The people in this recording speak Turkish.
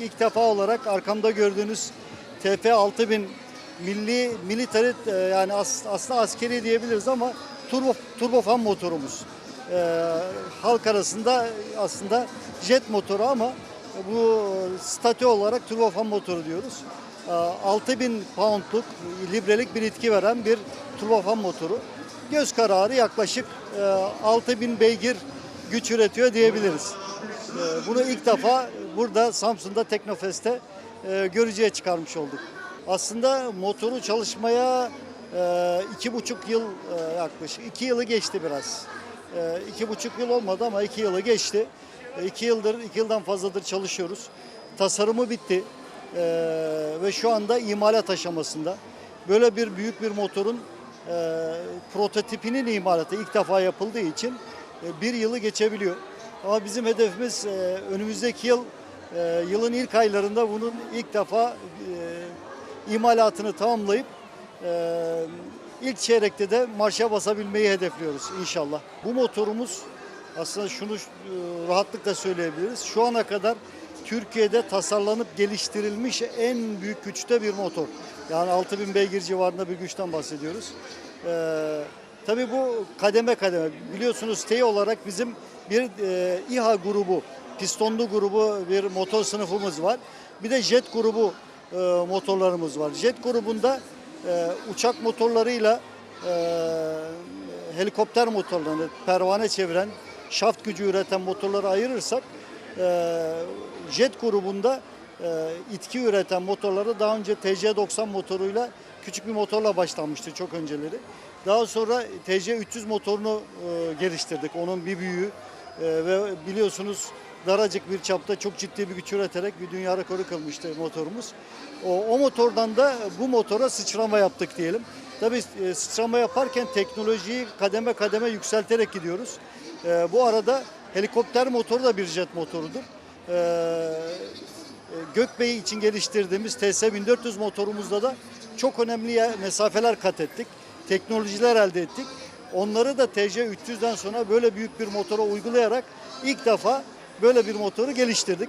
ilk defa olarak arkamda gördüğünüz TF6000 milli military e, yani as- aslında askeri diyebiliriz ama turbo turbofan motorumuz. E, halk arasında aslında jet motoru ama bu statü olarak turbofan motoru diyoruz. E, 6000 poundluk librelik bir itki veren bir turbofan motoru. Göz kararı yaklaşık e, 6000 beygir güç üretiyor diyebiliriz. E, Bunu ilk defa burada Samsun'da Teknofest'te e, görücüye çıkarmış olduk. Aslında motoru çalışmaya e, iki buçuk yıl e, yaklaşık, iki yılı geçti biraz. E, iki buçuk yıl olmadı ama iki yılı geçti. E, iki yıldır, iki yıldan fazladır çalışıyoruz. Tasarımı bitti E, ve şu anda imalat aşamasında. Böyle bir büyük bir motorun e, prototipinin imalatı ilk defa yapıldığı için e, bir yılı geçebiliyor. Ama bizim hedefimiz e, önümüzdeki yıl e, yılın ilk aylarında bunun ilk defa e, imalatını tamamlayıp e, ilk çeyrekte de marşa basabilmeyi hedefliyoruz inşallah. Bu motorumuz aslında şunu e, rahatlıkla söyleyebiliriz. Şu ana kadar Türkiye'de tasarlanıp geliştirilmiş en büyük güçte bir motor. Yani 6000 beygir civarında bir güçten bahsediyoruz. Ee, tabii bu kademe kademe. Biliyorsunuz T olarak bizim bir e, İHA grubu, pistonlu grubu bir motor sınıfımız var. Bir de jet grubu e, motorlarımız var. Jet grubunda e, uçak motorlarıyla e, helikopter motorlarını pervane çeviren, şaft gücü üreten motorları ayırırsak e, jet grubunda e, itki üreten motorları daha önce TC90 motoruyla küçük bir motorla başlanmıştı çok önceleri. Daha sonra TC300 motorunu e, geliştirdik. Onun bir büyüğü e, ve biliyorsunuz daracık bir çapta çok ciddi bir güç üreterek bir dünya rekoru kılmıştı motorumuz. O, o motordan da bu motora sıçrama yaptık diyelim. Tabii e, sıçrama yaparken teknolojiyi kademe kademe yükselterek gidiyoruz. E, bu arada helikopter motoru da bir jet motorudur. E, e, Gökbey için geliştirdiğimiz TS1400 motorumuzda da çok önemli mesafeler kat ettik. Teknolojiler elde ettik. Onları da TC300'den sonra böyle büyük bir motora uygulayarak ilk defa böyle bir motoru geliştirdik.